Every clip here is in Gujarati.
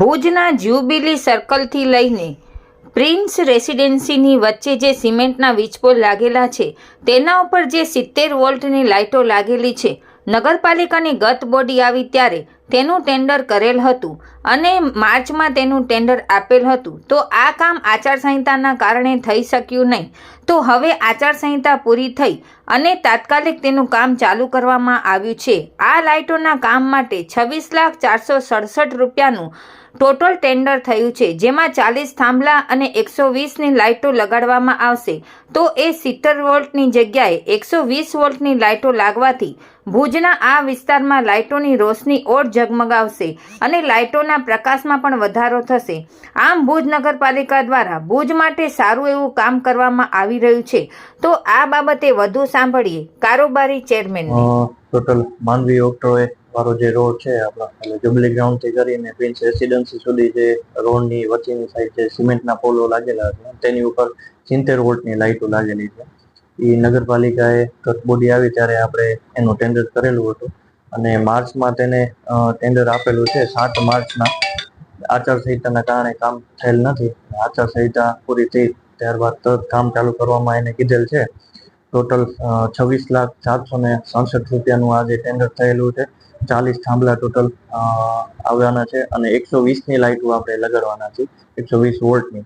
ભુજના જ્યુબિલી સર્કલથી લઈને પ્રિન્સ રેસિડેન્સીની વચ્ચે જે સિમેન્ટના વીજપોલ લાગેલા છે, તેના ઉપર જે સિત્તેર વોલ્ટની લાઇટો લાગેલી છે. નગરપાલિકાની ગત બોડી આવી ત્યારે તેનું ટેન્ડર કરેલ હતું અને માર્ચમાં તેનું ટેન્ડર આપેલ હતું. તો આ કામ આચારસંહિતાના કારણે થઈ શક્યું નહીં. તો હવે આચારસંહિતા પૂરી થઈ અને તાત્કાલિક તેનું કામ ચાલુ કરવામાં આવ્યું છે. આ લાઇટોના કામ માટે છવ્વીસ લાખ ચારસો સડસઠ રૂપિયાનું ટોટલ ટેન્ડર થયું છે, જેમાં ચાલીસ થાંભલા અને એકસો વીસની લાઇટો લગાડવામાં આવશે. તો એ સિત્તેર વોલ્ટની જગ્યાએ એકસો વીસ વોલ્ટની લાઇટો લાગવાથી ભુજના આ વિસ્તારમાં લાઇટોની રોશની ઓર ઝગમગાવશે અને લાઇટોના પ્રકાશમાં પણ વધારો થશે. આમ ભુજ નગરપાલિકા દ્વારા ભુજ માટે સારું એવું કામ કરવામાં આવી રહ્યું છે. તો આ બાબતે વધુ સાંભળીએ કારોબારી ચેરમેન ટોટલ માનવી ઓક્ટોએ મારો જે રોડ છે, આપણા જુબલી ગ્રાઉન્ડથી કરીને પ્રિન્સ રેસિડેન્સી સુધી જે રોડની વચ્ચેની સાઈડ જે સિમેન્ટના પોલો લાગેલા છે તેની ઉપર સિત્તેર વોલ્ટની લાઇટો લાગેલી છે. એ નગરપાલિકાએ કટબોડી આવી ત્યારે આપણે એનું ટેન્ડર કરેલું હતું. અને માર્ચમાં તેને ટેન્ડર આપેલું છે, સાત માર્ચના. આચારસંહિતાના કારણે કામ થયેલ નથી. આચારસંહિતા પૂરી થઈ ત્યારબાદ તરત કામ ચાલુ કરવામાં એને કીધેલ છે. ટોટલ છવ્વીસ લાખ સાતસો ને સડસઠ રૂપિયાનું આજે ટેન્ડર થયેલું છે. ચાલીસ થાંભલા ટોટલ આવવાના છે અને એકસો વીસની લાઇટો આપણે લગાડવાના છે એકસો વીસ વોલ્ટની.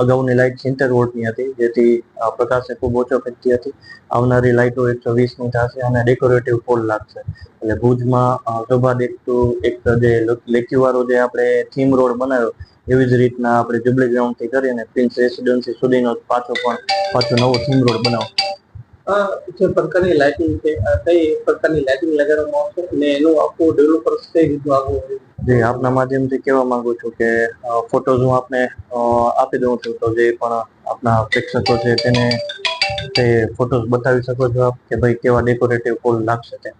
અગાઉની લાઇટ સિત્તેર વોટની હતી, જેથી પ્રકાશને પ્રકાશે ખૂબ ઓછો ફેંકતી હતી. આવનારી લાઇટો એકસો વીસની થશે અને ડેકોરેટિવ પોલ લાગશે. એટલે ભુજમાં શોભા દેખતું એક જે લેક્યુવારો જે આપણે થીમ રોડ બનાવ્યો, એવી જ રીતના આપણે જુબલી ગ્રાઉન્ડથી કરીને પ્રિન્સ રેસિડેન્સી સુધીનો પાછો પણ, પાછો નવો થીમ રોડ બનાવો. આ જે પ્રકારની લાઇટિંગ છે કઈ પ્રકારની લાઇટિંગ લગાડવામાં આવશે અને એનું આખું ડેવલપર્સ કઈ રીતનું આવવું જે આપના માધ્યમથી કહેવા માંગુ છું કે ફોટોઝ હું આપને આપી દઉં છું, તો જે પણ આપના પ્રેક્ષકો છે તેને તે ફોટોઝ બતાવી શકો છો આપ કે ભાઈ કેવા ડેકોરેટિવ ફૂલ લાગશે તે.